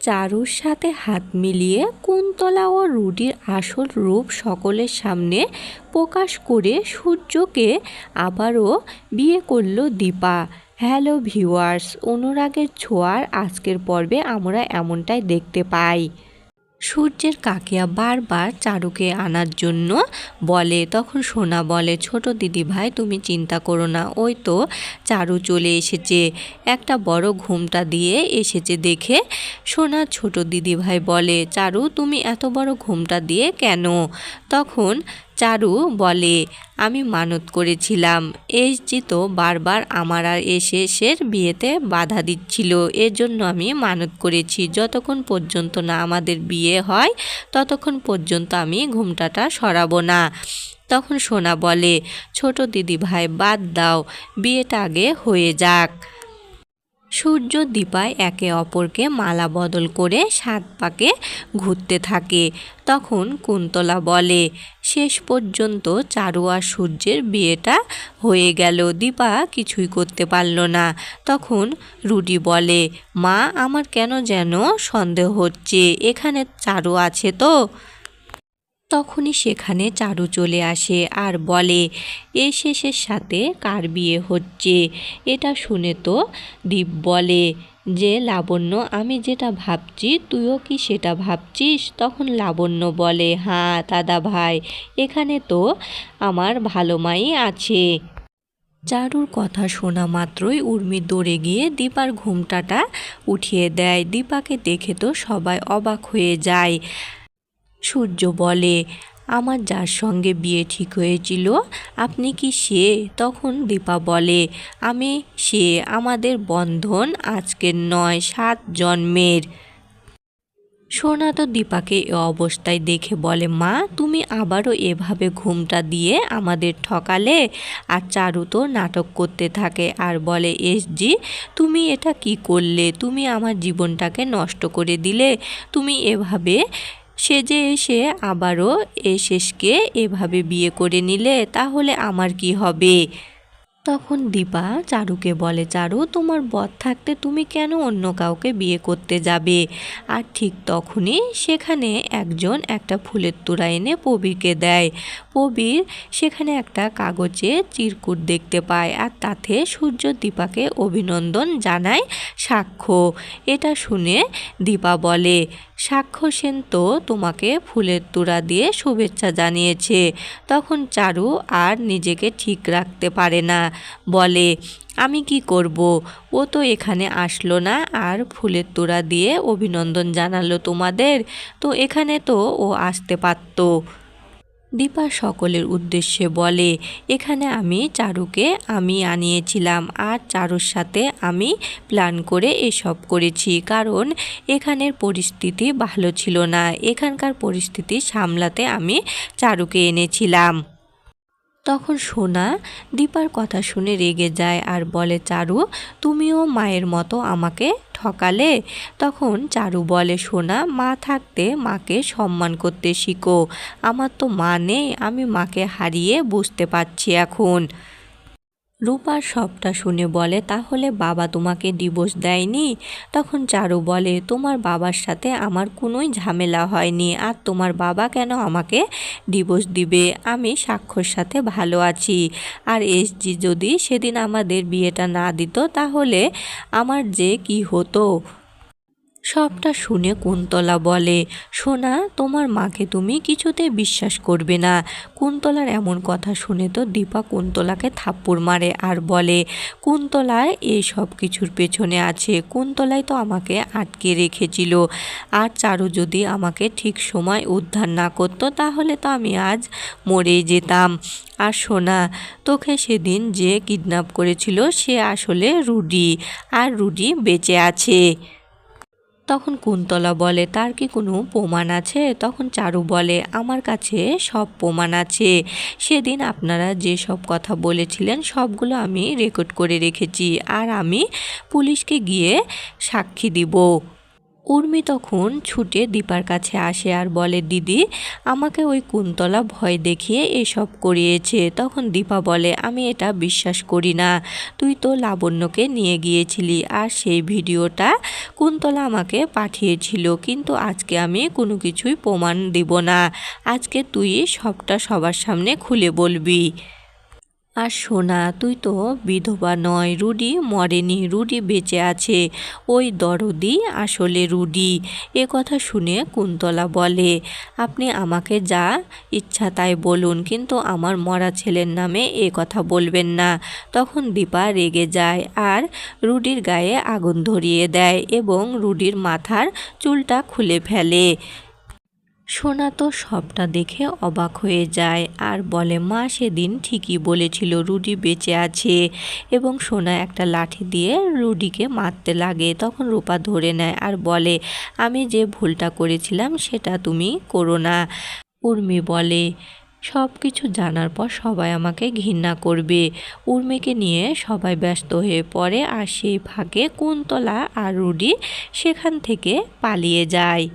চারুর সাথে হাত মিলিয়ে কুন্তলা ও রুডির আসল রূপ সকলের সামনে প্রকাশ করে সূর্যকে আবারও বিয়ে করল দীপা। হ্যালো ভিউয়ার্স, অনুরাগের ছোঁয়ার আজকের পর্বে আমরা এমনটাই দেখতে পাই। সূর্যের কাকিয়া বারবার চারুকে আনার জন্য বলে, তখন সোনা বলে, ছোট দিদি ভাই তুমি চিন্তা করো না। ওই তো চারু চলে এসেছে। একটা বড় ঘুমটা দিয়ে এসেছে দেখে। সোনা ছোট দিদি ভাই বলে, চারু, তুমি এত বড় ঘুমটা দিয়ে কেন? তখন চারু বলে, আমি মানত করেছিলাম। এসজি তো বারবার আমার আর এসে এসের বিয়েতে বাধা দিচ্ছিল। এর জন্য আমি মানত করেছি। যতক্ষণ পর্যন্ত না আমাদের বিয়ে হয়, ততক্ষণ পর্যন্ত আমি ঘুমটাটা সরাবো না। তখন সোনা বলে, ছোট দিদি ভাই বাদ দাও। বিয়েটা আগে হয়ে যাক। সূর্য দীপায় একে অপরকে মালা বদল করে সাত পাকে ঘুরতে থাকে। তখন কুন্তলা বলে, শেষ পর্যন্ত চারু আর সূর্যের বিয়েটা হয়ে গেল, দীপা কিছুই করতে পারল না। তখন রুডি বলে, মা, আমার কেন যেন সন্দেহ হচ্ছে? এখানে চারু আছে তো? তখনই সেখানে চারু চলে আসে আর বলে, এ শেষের সাথে কার বিয়ে হচ্ছে? এটা শুনে তো দীপ বলে, যে লাবণ্য, আমি যেটা ভাবছি, তুইও কি সেটা ভাবছিস? তখন লাবণ্য বলে হ্যাঁ দাদা ভাই, এখানে তো আমার ভালো মাই আছে। চারুর কথা শোনা মাত্রই উর্মি দৌড়ে গিয়ে দীপার ঘুমটাটা উঠিয়ে দেয়। দীপাকে দেখে তো সবাই অবাক হয়ে যায়। সূর্য বলে, আমার যার সঙ্গে বিয়ে ঠিক হয়েছিল, আপনি কি সে? তখন দীপা বলে, আমি সে, আমাদের বন্ধন আজকের নয়, সাত জন্মের। সোনা তো দীপাকে এ অবস্থায় দেখে বলে, মা, তুমি আবারও এভাবে ঘুমটা দিয়ে আমাদের ঠকালে? আর চারু তো নাটক করতে থাকে আর বলে এসজি তুমি এটা কি করলে? তুমি আমার জীবনটাকে নষ্ট করে দিলে? তুমি এভাবে সেজে এসে আবারও এ শেষকে এভাবে বিয়ে করে নিলে তাহলে আমার কি হবে? তখন দীপা চারুকে বলে, চারু, তোমার বর থাকতে তুমি কেন অন্য কাউকে বিয়ে করতে যাবে? আর ঠিক তখনই সেখানে একজন একটা ফুলের তোড়া এনে প্রবীরকে দেয়। প্রবীর সেখানে একটা কাগজে চিরকুট দেখতে পায় আর তাতে সূর্য দীপাকে অভিনন্দন জানায় সাক্ষ্য। এটা শুনে দীপা বলে, সাক্ষ্য সেন তো তোমাকে ফুলের তোড়া দিয়ে শুভেচ্ছা জানিয়েছে। তখন চারু আর নিজেকে ঠিক রাখতে পারে না। বলে, আমি কি করব? ও তো এখানে আসলো না আর ফুলের তোড়া দিয়ে অভিনন্দন জানালো তোমাদের। তো এখানে তো ও আসতে পারতো। দীপা সকলের উদ্দেশ্যে বলে, এখানে আমি চারুকে, আমি আনিয়েছিলাম আর চারুর সাথে আমি প্ল্যান করে এসব করেছি। কারণ এখানের পরিস্থিতি ভালো ছিল না। এখানকার পরিস্থিতি সামলাতে আমি চারুকে এনেছিলাম। তখন সোনা দীপার কথা শুনে রেগে যায় আর বলে, চারু, তুমিও মায়ের মতো আমাকে ঠকালে? তখন চারু বলে, সোনা, মা থাকতে মাকে সম্মান করতে শিখো। আমার তো মা নেই, আমি মাকে হারিয়ে বুঝতে পারছি এখন। রূপার সবটা শুনে বলে, তাহলে বাবা তোমাকে ডিভোর্স দেয়নি? তখন চারু বলে, তোমার বাবার সাথে আমার কোনোই ঝামেলা হয়নি, আর তোমার বাবা কেন আমাকে ডিভোর্স দিবে? আমি সাক্ষর সাথে ভালো আছি। আর এসজি যদি সেদিন আমাদের বিয়েটা না দিত, তাহলে আমার যে কি হতো? সবটা শুনে কুন্তলা বলে, সোনা, তোমার মাকে তুমি কিছুতে বিশ্বাস করবে না। কুন্তলার এমন কথা শুনে তো দীপা কুন্তলাকে থাপ্পড় মারে আর বলে কুন্তলায় এই সব কিছুর পেছনে আছে। কুন্তলাই তো আমাকে আটকে রেখেছিল। আর চারু যদি আমাকে ঠিক সময় উদ্ধার না করতো, তাহলে তো আমি আজ মরেই যেতাম। আর সোনা, তোকে সেদিন যে কিডন্যাপ করেছিল, সে আসলে রুডি। আর রুডি বেঁচে আছে। তখন কুন্তলা বলে, তার কি কোনো প্রমাণ আছে? তখন চারু বলে, আমার কাছে সব প্রমাণ আছে। সেদিন আপনারা যে সব কথা বলেছিলেন, সবগুলো আমি রেকর্ড করে রেখেছি। আর আমি পুলিশকে গিয়ে সাক্ষী দিব। উর্মি তখন ছুটে দীপার কাছে আসে আর বলে, দিদি, আমাকে ওই কুন্তলা ভয় দেখিয়ে এসব করিয়েছে। তখন দীপা বলে, আমি এটা বিশ্বাস করি না। তুই তো লাবণ্যকে নিয়ে গিয়েছিলি আর সেই ভিডিওটা কুন্তলা আমাকে পাঠিয়েছিল। কিন্তু আজকে আমি কোনো কিছুই প্রমাণ দিব না। আজকে তুই সবটা সবার সামনে খুলে বলবি। আর সোনা, তুই তো বিধবা নয়, রুডি মরেনি, রুডি বেঁচে আছে। ওই দরদি আসলে রুডি। এ কথা শুনে কুন্তলা বলে, আপনি আমাকে যা ইচ্ছা তাই বলুন, কিন্তু আমার মরা ছেলের নামে এ কথা বলবেন না। তখন দীপা রেগে যায় আর রুডির গায়ে আগুন ধরিয়ে দেয় এবং রুডির মাথার চুলটা খুলে ফেলে। সোনা তো সবটা দেখে অবাক হয়ে যায়। আর বলে, মা সেদিন ঠিকই বলেছিল রুডি বেঁচে আছে এবং সোনা একটা লাঠি দিয়ে রুডিকে মারতে লাগে। তখন রূপা ধরে নেয় আর বলে, আমি যে ভুলটা করেছিলাম সেটা তুমি করো না। উর্মি বলে, সব কিছু জানার পর সবাই আমাকে ঘৃণা করবে। উর্মিকে নিয়ে সবাই ব্যস্ত হয়ে পড়ে আর সেই ফাঁকে কুন্তলা আর রুডি সেখান থেকে পালিয়ে যায়।